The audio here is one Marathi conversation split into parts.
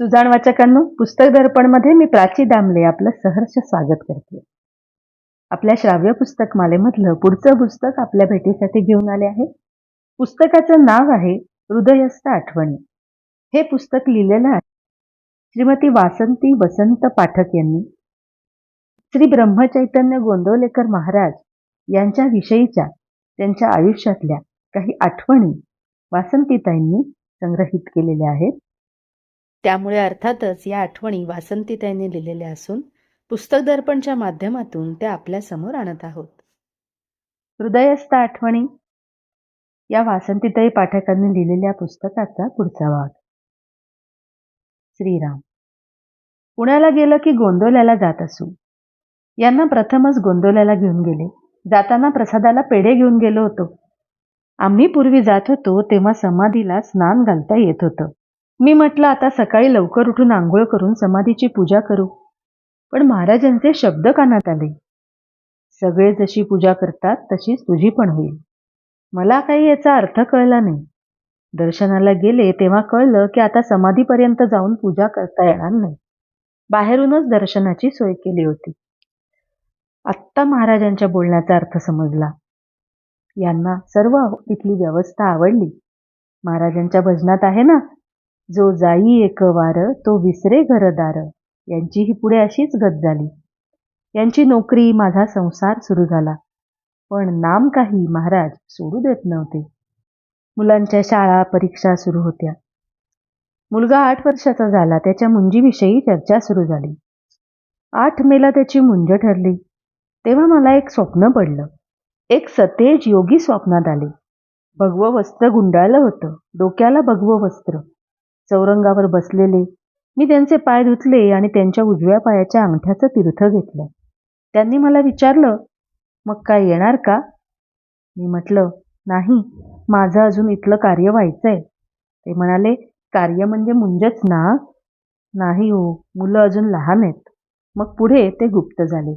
सुजाण वाचकांनो पुस्तक दर्पणमध्ये मी प्राची दामले आपलं सहर्ष स्वागत करते. आपल्या श्राव्य पुस्तक मालेमधलं पुढचं पुस्तक आपल्या भेटीसाठी घेऊन आले आहे. पुस्तकाचं नाव आहे हृदयस्थ आठवणी. हे पुस्तक लिहिलेलं आहे श्रीमती वासंती वसंत पाठक यांनी. श्री ब्रह्मचैतन्य गोंदवलेकर महाराज यांच्या विषयीच्या त्यांच्या आयुष्यातल्या काही आठवणी वासंतीताईंनी संग्रहित केलेल्या आहेत. त्यामुळे अर्थातच या आठवणी वासंतीताईंनी लिहिलेल्या असून पुस्तक दर्पणच्या माध्यमातून त्या आपल्यासमोर आणत आहोत. हृदयस्थ आठवणी. या वासंतीताई पाठकांनी लिहिलेल्या पुस्तकाचा पुढचा भाग. श्रीराम. पुण्याला गेलं की गोंदवल्याला जात असू. यांना प्रथमच गोंदवल्याला घेऊन गेले. जाताना प्रसादाला पेढे घेऊन गेलो होतो. आम्ही पूर्वी जात होतो तेव्हा समाधीला स्नान घालता येत होतं. मी म्हटलं आता सकाळी लवकर उठून आंघोळ करून समाधीची पूजा करू. पण महाराजांचे शब्द कानात आले. सगळे जशी पूजा करतात तशीच तुझी पण होईल. मला काही याचा अर्थ कळला नाही. दर्शनाला गेले तेव्हा कळलं की आता समाधीपर्यंत जाऊन पूजा करता येणार नाही. बाहेरूनच दर्शनाची सोय केली होती. आत्ता महाराजांच्या बोलण्याचा अर्थ समजला. यांना सर्व तिथली व्यवस्था आवडली. महाराजांच्या भजनात आहे ना जो जाई एक वार तो विसरे घरदार. यांचीही पुढे अशीच गत झाली. यांची नोकरी माझा संसार सुरू झाला. पण नाम काही महाराज सोडू देत नव्हते. मुलांच्या शाळा परीक्षा सुरू होत्या. मुलगा आठ वर्षाचा झाला त्याच्या मुंजीविषयी चर्चा सुरू झाली. आठ मेला त्याची मुंज ठरली. तेव्हा मला एक स्वप्न पडलं. एक सतेज योगी स्वप्नात आले. भगवं वस्त्र गुंडाळलं होतं. डोक्याला भगवं वस्त्र. चौरंगावर बसलेले मी त्यांचे पाय धुतले आणि त्यांच्या उजव्या पायाच्या अंगठ्याचं तीर्थ घेतलं. त्यांनी मला विचारलं मग काय येणार का? मी म्हटलं नाही माझं अजून इथलं कार्य व्हायचंय. ते म्हणाले कार्य म्हणजे मुंजच ना? नाही हो मुलं अजून लहान आहेत. मग पुढे ते गुप्त झाले.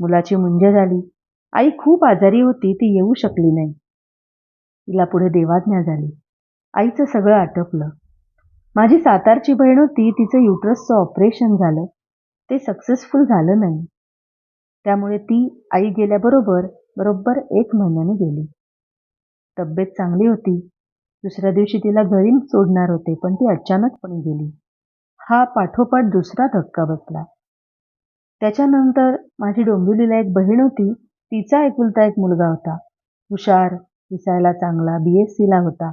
मुलाची मुंज झाली. आई खूप आजारी होती ती येऊ शकली नाही. तिला पुढे देवाज्ञा झाली. आईचं सगळं आटपलं. माझी सातारची बहीण होती तिचं युट्रसचं ऑपरेशन झालं. ते सक्सेसफुल झालं नाही. त्यामुळे ती आई गेल्याबरोबर बरोबर एक महिन्याने गेली. तब्येत चांगली होती. दुसऱ्या दिवशी तिला घरी सोडणार होते पण ती अचानकपणे गेली. हा पाठोपाठ दुसरा धक्का बसला. त्याच्यानंतर माझी डोंबिवलीला एक बहीण होती. तिचा एकुलता एक मुलगा होता. हुशार दिसायला चांगला बी एस सीला होता.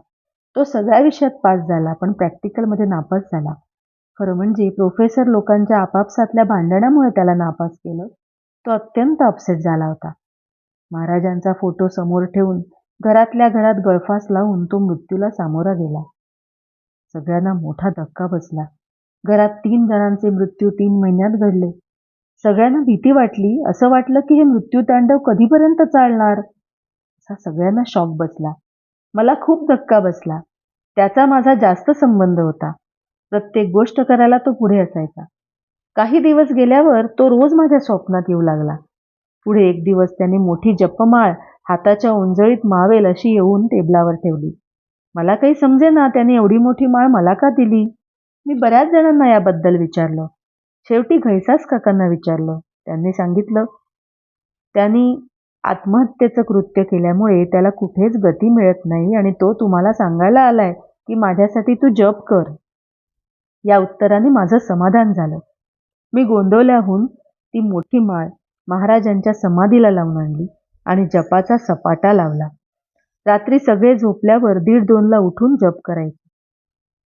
तो सगळ्या विषयात पास झाला पण प्रॅक्टिकलमध्ये नापास झाला. खरं म्हणजे प्रोफेसर लोकांच्या आपापसातल्या भांडणामुळे त्याला नापास केलं. तो अत्यंत अपसेट झाला होता. महाराजांचा फोटो समोर ठेवून घरातल्या घरात गळफास लावून तो मृत्यूला सामोरा गेला. सगळ्यांना मोठा धक्का बसला. घरात तीन जणांचे मृत्यू तीन महिन्यात घडले. सगळ्यांना भीती वाटली असं वाटलं की हे मृत्यूतांडव कधीपर्यंत चालणार? असा सगळ्यांना शॉक बसला. मला खूप धक्का बसला. त्याचा माझा जास्त संबंध होता. प्रत्येक गोष्ट करायला तो पुढे असायचा. काही दिवस गेल्यावर तो रोज माझ्या स्वप्नात येऊ लागला. पुढे एक दिवस त्याने मोठी जप्पमाळ हाताच्या उंजळीत मावेल अशी येऊन टेबलावर ठेवली. मला काही समजेना त्याने एवढी मोठी माळ मला का दिली? मी बऱ्याच जणांना याबद्दल विचारलं. शेवटी घैसास काकांना विचारलं. त्यांनी सांगितलं त्यांनी आत्महत्येचं कृत्य केल्यामुळे त्याला कुठेच गती मिळत नाही आणि तो तुम्हाला सांगायला आलाय की माझ्यासाठी तू जप कर. या उत्तराने माझं समाधान झालं. मी गोंदवल्याहून ती मोठी माळ महाराजांच्या समाधीला लावून आणली आणि जपाचा सपाटा लावला. रात्री सगळे झोपल्यावर दीड दोनला उठून जप करायचे.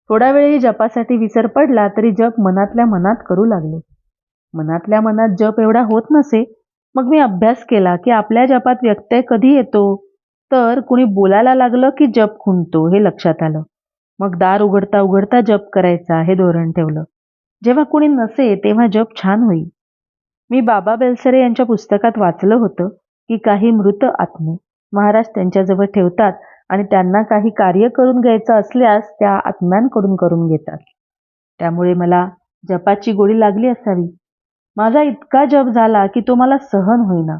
थोडा वेळही जपासाठी विसर पडला तरी जप मनातल्या मनात करू लागले. मनातल्या मनात जप एवढा होत नसे मग मी अभ्यास केला की आपल्या जपात व्यत्यय कधी येतो? तर कुणी बोलायला लागलं की जप खुंटतो हे लक्षात आलं. मग दार उघडता उघडता जप करायचा हे धोरण ठेवलं. जेव्हा कुणी नसे तेव्हा जप छान होईल मी बाबा बेलसरे यांच्या पुस्तकात वाचलं होतं की काही मृत आत्मे महाराज त्यांच्याजवळ ठेवतात आणि त्यांना काही कार्य करून घ्यायचं असल्यास त्या आत्म्यांकडून करून घेतात. त्यामुळे मला जपाची गोडी लागली असावी. माझा इतका जप झाला की तो मला सहन होईना.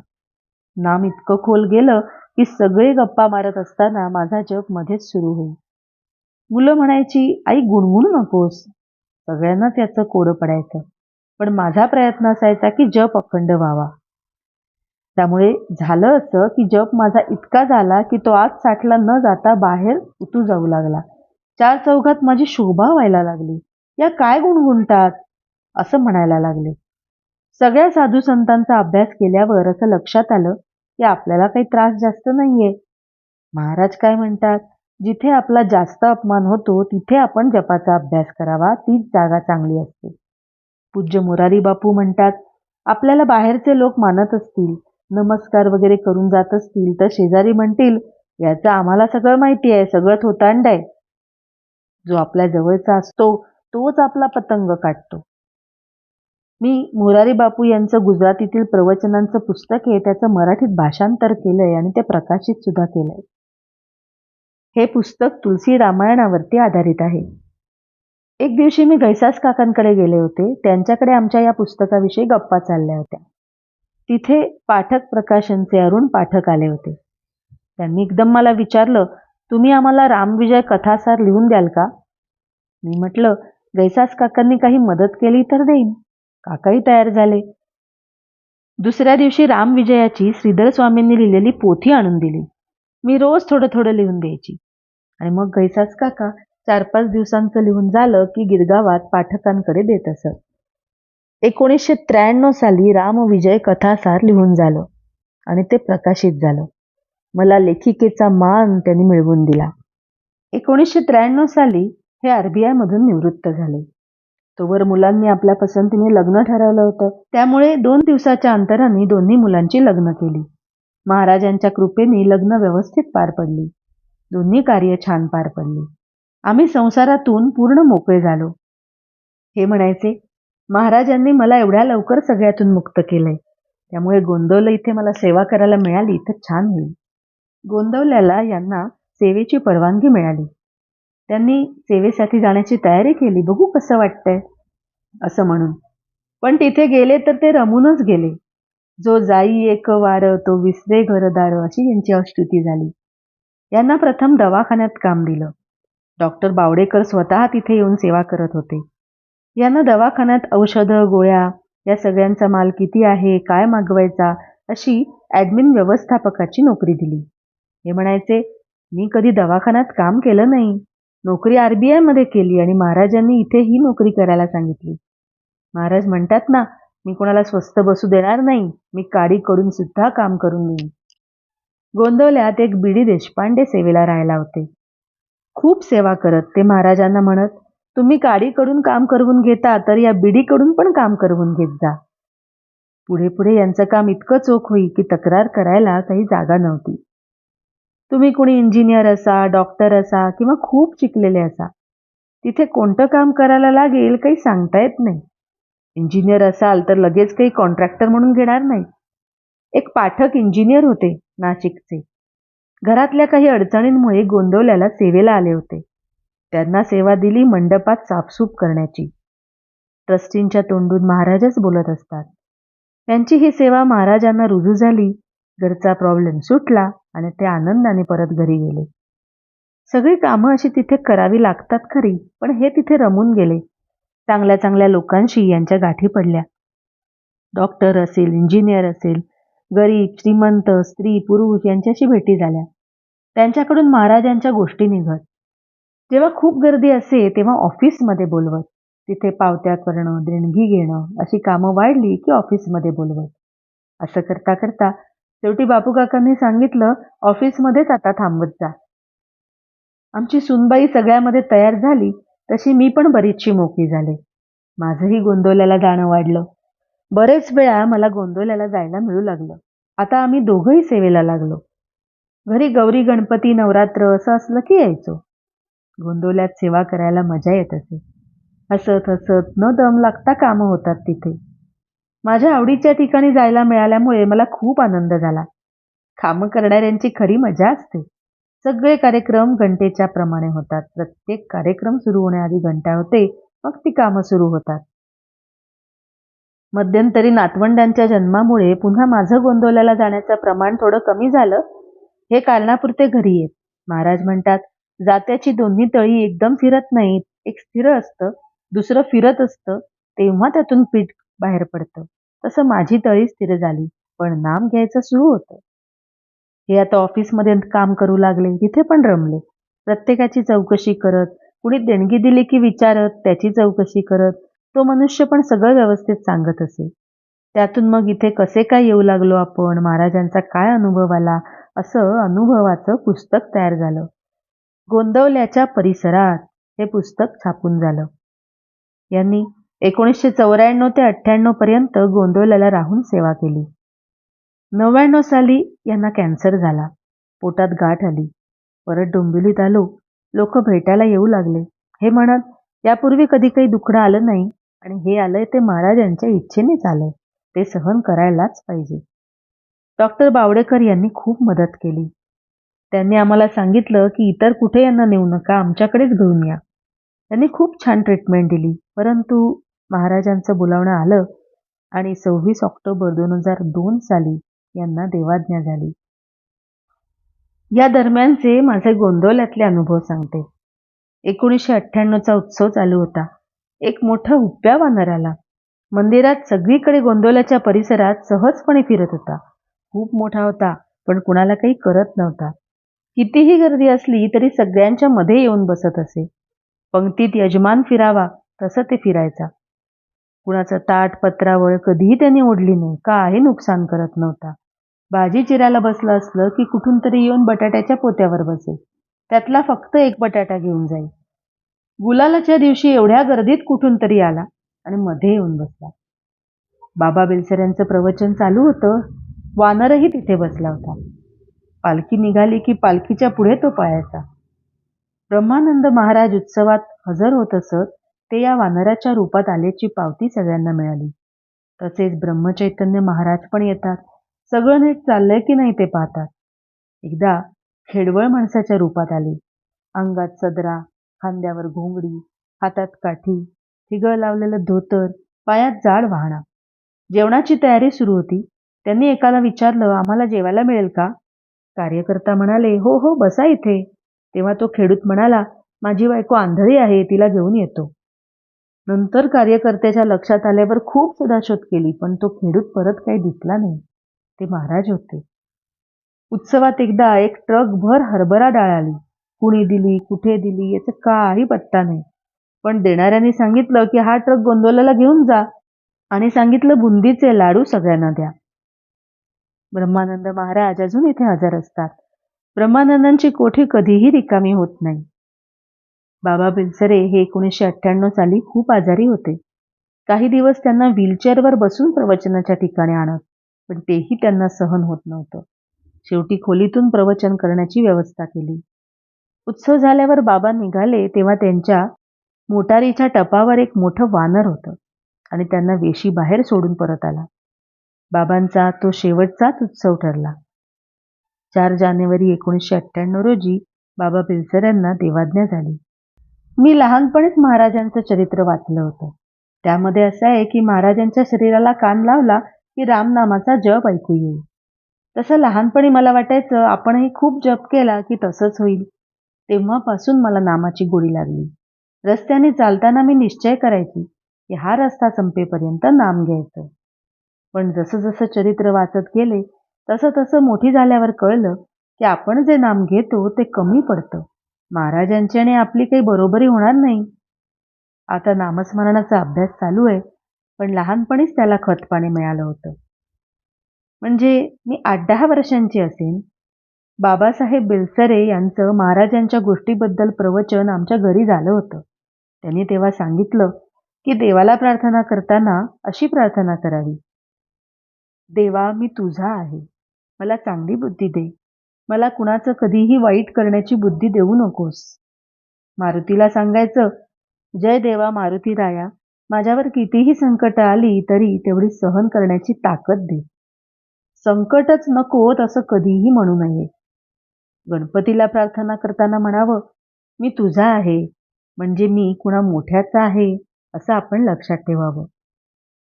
नाम इतकं खोल गेलं की सगळे गप्पा मारत असताना माझा जप मध्येच सुरू होईल. मुलं म्हणायची आई गुणगुणू नकोस. सगळ्यांना त्याचं कोडं पडायचं. पण माझा प्रयत्न असायचा की जप अखंड व्हावा. त्यामुळे झालं असं की जप माझा इतका झाला की तो आत साठला न जाता बाहेर उतू जाऊ लागला. चार चौघात माझी शोभा व्हायला लागली. या काय गुणगुणतात? असं म्हणायला लागले. सगळ्या साधू संतांचा अभ्यास केल्यावर असं लक्षात आलं की आपल्याला काही त्रास जास्त नाहीये. महाराज काय म्हणतात? जिथे आपला जास्त अपमान होतो तिथे आपण जपाचा अभ्यास करावा तीच जागा चांगली असते. पूज्य मुरारी बापू म्हणतात आपल्याला बाहेरचे लोक मानत असतील नमस्कार वगैरे करून जात असतील तर शेजारी म्हणतील याचं आम्हाला सगळं माहिती आहे सगळं थोतांड आहे. जो आपल्या जवळचा असतो तोच आपला पतंग काढतो मी मोरारी बापू यांचं गुजरातीतील प्रवचनांचं पुस्तक आहे त्याचं मराठीत भाषांतर केलं आहे आणि ते प्रकाशित सुद्धा आहे हे पुस्तक तुलसी रामायणावरती आधारित आहे. एक दिवशी मी गैसास काकांकडे गेले होते. त्यांच्याकडे आमच्या या पुस्तकाविषयी गप्पा चालल्या होत्या. तिथे पाठक प्रकाशनचे अरुण पाठक आले होते. त्यांनी एकदम मला विचारलं तुम्ही आम्हाला रामविजय कथासार लिहून द्याल का? मी म्हटलं गैसास काकांनी काही मदत केली तर देईन. काकाही तयार झाले. दुसऱ्या दिवशी रामविजयाची श्रीधर स्वामींनी लिहिलेली पोथी आणून दिली. मी रोज थोडं थोडं लिहून द्यायची. आणि मग गैसास काका चार पाच दिवसांचं लिहून झालं की गिरगावात पाठकांकडे देत असत. एकोणीसशे त्र्याण्णव साली रामविजय कथासार लिहून झालं आणि ते प्रकाशित झालं. मला लेखिकेचा मान त्यांनी मिळवून दिला. एकोणीसशे त्र्याण्णव साली हे आरबीआय मधून निवृत्त झाले. तोवर मुलांनी आपल्या पसंतीने लग्न ठरवलं होतं. त्यामुळे दोन दिवसाच्या अंतराने दोन्ही मुलांची लग्न केली. महाराजांच्या कृपेने लग्न व्यवस्थित पार पडली. दोन्ही कार्य छान पार पडली. आम्ही संसारातून पूर्ण मोकळे झालो. हे म्हणायचे महाराजांनी मला एवढ्या लवकर सगळ्यातून मुक्त केलंय. त्यामुळे गोंदवलं इथे मला सेवा करायला मिळाली तर छान होईल. गोंदवल्याला यांना सेवेची परवानगी मिळाली. त्यांनी सेवेसाठी जाण्याची तयारी केली. बघू कसं वाटतंय असं म्हणून. पण तिथे गेले तर ते रमूनच गेले. जो जाई एक वार तो विसरे घरदार अशी यांची अस्तुती झाली. यांना प्रथम दवाखान्यात काम दिलं. डॉक्टर बावडेकर स्वतः तिथे येऊन सेवा करत होते. यांना दवाखान्यात औषधं गोळ्या या सगळ्यांचा माल किती आहे काय मागवायचा अशी ॲडमिन व्यवस्थापकाची नोकरी दिली. हे म्हणायचे मी कधी दवाखान्यात काम केलं नाही. नोकरी आर बी आयमध्ये केली आणि महाराजांनी इथे ही नोकरी करायला सांगितली. महाराज म्हणतात ना मी कोणाला स्वस्त बसू देणार नाही मी काडी करून सुद्धा काम करून घेईन गोंदवल्यात एक बीडी देशपांडे सेवेला राहायला होते. खूप सेवा करत ते महाराजांना म्हणत तुम्ही काडीकडून काम करवून घेता तर या बिडीकडून पण काम करवून घेत जा. पुढे पुढे यांचं काम इतकं चोख होई की तक्रार करायला काही जागा नव्हती. तुम्ही कोणी इंजिनियर असा डॉक्टर असा किंवा खूप शिकलेले असा तिथे कोणतं काम करायला लागेल काही सांगता येत नाही. इंजिनियर असाल तर लगेच काही कॉन्ट्रॅक्टर म्हणून घेणार नाही. एक पाठक इंजिनियर होते नाशिकचे. घरातल्या काही अडचणींमुळे गोंदवल्याला सेवेला आले होते. त्यांना सेवा दिली मंडपात साफसूफ करण्याची. ट्रस्टींच्या तोंडून महाराजच बोलत असतात. त्यांची ही सेवा महाराजांना रुजू झाली. घरचा प्रॉब्लेम सुटला आणि ते आनंदाने परत घरी गेले. सगळी कामं अशी तिथे करावी लागतात खरी पण हे तिथे रमून गेले. चांगल्या चांगल्या लोकांशी यांच्या गाठी पडल्या. डॉक्टर असेल इंजिनियर असेल गरीब श्रीमंत स्त्री पुरुष यांच्याशी भेटी झाल्या. त्यांच्याकडून महाराजांच्या गोष्टी निघत. जेव्हा खूप गर्दी असे तेव्हा ऑफिसमध्ये बोलवत. तिथे पावत्या करणं देणगी घेणं अशी कामं वाढली की ऑफिसमध्ये बोलवत. असं करता करता शेवटी बापू काकांनी सांगितलं ऑफिसमध्येच आता थांबत जा. आमची सुनबाई सगळ्यामध्ये तयार झाली तशी मी पण बरीचशी मोकळी झाले. माझंही गोंदवल्याला जाणं वाढलं. बरेच वेळा मला गोंदवल्याला जायला मिळू लागलं. आता आम्ही दोघंही सेवेला लागलो. घरी गौरी गणपती नवरात्र असं असलं की यायचो. गोंदवल्यात सेवा करायला मजा येत असे. हसत हसत न दम लागता कामं होतात तिथे. माझ्या आवडीच्या ठिकाणी जायला मिळाल्यामुळे मला खूप आनंद झाला. कामं करणाऱ्यांची खरी मजा असते. सगळे कार्यक्रम घंटेच्या प्रमाणे होतात. प्रत्येक कार्यक्रम सुरू होण्याआधी घंटा होते. मग ती कामं सुरू होतात. मध्यंतरी नातवंडांच्या जन्मामुळे पुन्हा माझं गोंदवल्याला जाण्याचं प्रमाण थोडं कमी झालं. हे कारणापुरते घरी येत. महाराज म्हणतात जात्याची दोन्ही तळी एकदम फिरत नाहीत. एक स्थिर असतं दुसरं फिरत असतं. तेव्हा त्यातून पीठ बाहेर पडतं. तसं माझी तळी स्थिर झाली पण नाम घ्यायचं सुरू होतं. हे आता ऑफिसमध्ये काम करू लागले तिथे पण रमले. प्रत्येकाची चौकशी करत कुणी देणगी दिली की विचारत त्याची चौकशी करत तो मनुष्य पण सगळं व्यवस्थित सांगत असे. त्यातून मग इथे कसे काय येऊ लागलो आपण महाराजांचा काय अनुभव आला असं अनुभवाचं पुस्तक तयार झालं. गोंदवल्याच्या परिसरात हे पुस्तक छापून झालं. यांनी एकोणीसशे चौऱ्याण्णव ते अठ्ठ्याण्णव पर्यंत गोंदवल्याला राहून सेवा केली. नव्याण्णव साली यांना कॅन्सर झाला. पोटात गाठ आली. परत डोंबिवलीत आलो. लोक भेटायला येऊ लागले. हे म्हणत यापूर्वी कधी काही दुखणं आलं नाही आणि हे आलंय ते महाराजांच्या इच्छेनेच आलंय. ते सहन करायलाच पाहिजे. डॉक्टर बावडेकर यांनी खूप मदत केली. त्यांनी आम्हाला सांगितलं की इतर कुठे यांना नेऊ नका आमच्याकडेच घेऊन या. त्यांनी खूप छान ट्रीटमेंट दिली. परंतु महाराजांचं बोलावणं आलं आणि सव्वीस ऑक्टोबर दोन हजार दोन साली यांना देवाज्ञा झाली. या दरम्यानचे माझे गोंदवल्यातले अनुभव सांगते. एकोणीसशे अठ्ठ्याण्णवचा उत्सव चालू होता. एक मोठा हुप्प्या वानर आला. मंदिरात सगळीकडे गोंदवल्याच्या परिसरात सहजपणे फिरत होता. खूप मोठा होता पण कुणाला काही करत नव्हता. कितीही गर्दी असली तरी सगळ्यांच्या मध्ये येऊन बसत असे. पंक्तीत यजमान फिरावा तसं ते फिरायचा. कुणाचं ताट पत्रावळ कधीही त्याने ओढली नाही काही नुकसान करत नव्हता. भाजी चिरायला बसलं असलं की कुठून तरी येऊन बटाट्याच्या पोत्यावर बसे त्यातला फक्त एक बटाटा घेऊन जाईल. गुलालाच्या दिवशी एवढ्या गर्दीत कुठून तरी आला आणि मध्ये येऊन बसला. बाबा बेलसऱ्यांचं प्रवचन चालू होतं. वानरही तिथे बसला होता. पालखी निघाली की पालखीच्या पुढे तो पायाचा. ब्रह्मानंद महाराज उत्सवात हजर होत असत. ते या वानराच्या रूपात आल्याची पावती सगळ्यांना मिळाली. तसेच ब्रह्मचैतन्य महाराज पण येतात. सगळं नीट चाललंय की नाही ते पाहतात. एकदा खेडवळ माणसाच्या रूपात आले. अंगात सदरा खांद्यावर घोंगडी हातात काठी हिगळ लावलेलं धोतर पायात जाड वाहणा. जेवणाची तयारी सुरू होती. त्यांनी एकाला विचारलं आम्हाला जेवायला मिळेल का? कार्यकर्ता म्हणाले हो हो बसा इथे. तेव्हा तो खेडूत म्हणाला माझी बायको आंधळी आहे तिला घेऊन येतो. नंतर कार्यकर्त्याच्या लक्षात आल्यावर खूप सदाशोध केली पण तो खेडूत परत काही दिसला नाही. ते महाराज होते. उत्सवात एकदा एक ट्रक भर हरभरा डाळ आली कुणी दिली कुठे दिली याचा काही पत्ता नाही. पण देणाऱ्यांनी सांगितलं की हा ट्रक गोंदवल्याला घेऊन जा आणि सांगितलं बुंदीचे लाडू सगळ्यांना द्या. ब्रह्मानंद महाराज अजून इथे हजर असतात. ब्रह्मानंदांची कोठी कधीही रिकामी होत नाही. बाबा बिलसरे हे एकोणीसशे अठ्ठ्याण्णव साली खूप आजारी होते. काही दिवस त्यांना व्हीलचेअरवर बसून प्रवचनाच्या ठिकाणी आणत पण तेही त्यांना सहन होत नव्हतं. शेवटी खोलीतून प्रवचन करण्याची व्यवस्था केली. उत्सव झाल्यावर बाबा निघाले तेव्हा त्यांच्या मोटारीच्या टपावर एक मोठं वानर होतं आणि त्यांना वेशी बाहेर सोडून परत आला. बाबांचा तो शेवटचाच उत्सव ठरला. चार जानेवारी एकोणीसशे अठ्ठ्याण्णव रोजी बाबा बिलसर यांना देवाज्ञा झाली. मी लहानपणीच महाराजांचं चरित्र वाचलं होतं. त्यामध्ये असं आहे की महाराजांच्या शरीराला कान लावला की रामनामाचा जप ऐकू येईल. तसं लहानपणी मला वाटायचं आपणही खूप जप केला की तसंच होईल. तेव्हापासून मला नामाची गोडी लागली. रस्त्याने चालताना मी निश्चय करायची की हा रस्ता संपेपर्यंत नाम घ्यायचं. पण जसं जसं चरित्र वाचत गेले तसं तसं मोठी झाल्यावर कळलं की आपण जे नाम घेतो ते कमी पडतं. महाराजांची आणि आपली काही बरोबरी होणार नाही. आता नामस्मरणाचा अभ्यास चालू आहे पण लहानपणीच त्याला खतपाणी मिळालं होतं. म्हणजे मी आठ दहा वर्षांची असेन. बाबासाहेब बेलसरे यांचं महाराजांच्या गोष्टीबद्दल प्रवचन आमच्या घरी झालं होतं. त्यांनी तेव्हा सांगितलं की देवाला प्रार्थना करताना अशी प्रार्थना करावी. देवा मी तुझा आहे. मला चांगली बुद्धी दे. मला कुणाचं कधीही वाईट करण्याची बुद्धी देऊ नकोस. मारुतीला सांगायचं जय देवा मारुती राया माझ्यावर कितीही संकट आली तरी तेवढी सहन करण्याची ताकद दे. संकटच नकोत असं कधीही म्हणू नये. गणपतीला प्रार्थना करताना म्हणावं मी तुझा आहे म्हणजे मी कुणा मोठ्याचा आहे असं आपण लक्षात ठेवावं.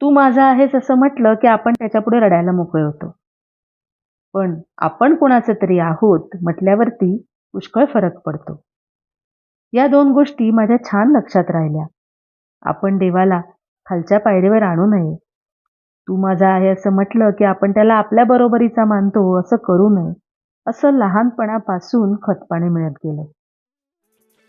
तू माझा आहेस असं म्हटलं की आपण त्याच्यापुढे रडायला मोकळे होतो. पण आपण कोणाचं तरी आहोत म्हटल्यावरती पुष्कळ फरक पडतो. या दोन गोष्टी माझ्या छान लक्षात राहिल्या. आपण देवाला खालच्या पायरीवर आणू नये. तू माझा आहे असं म्हटलं की आपण त्याला आपल्या बरोबरीचा मानतो असं करू नये असं लहानपणापासून खतपाणी मिळत गेलं.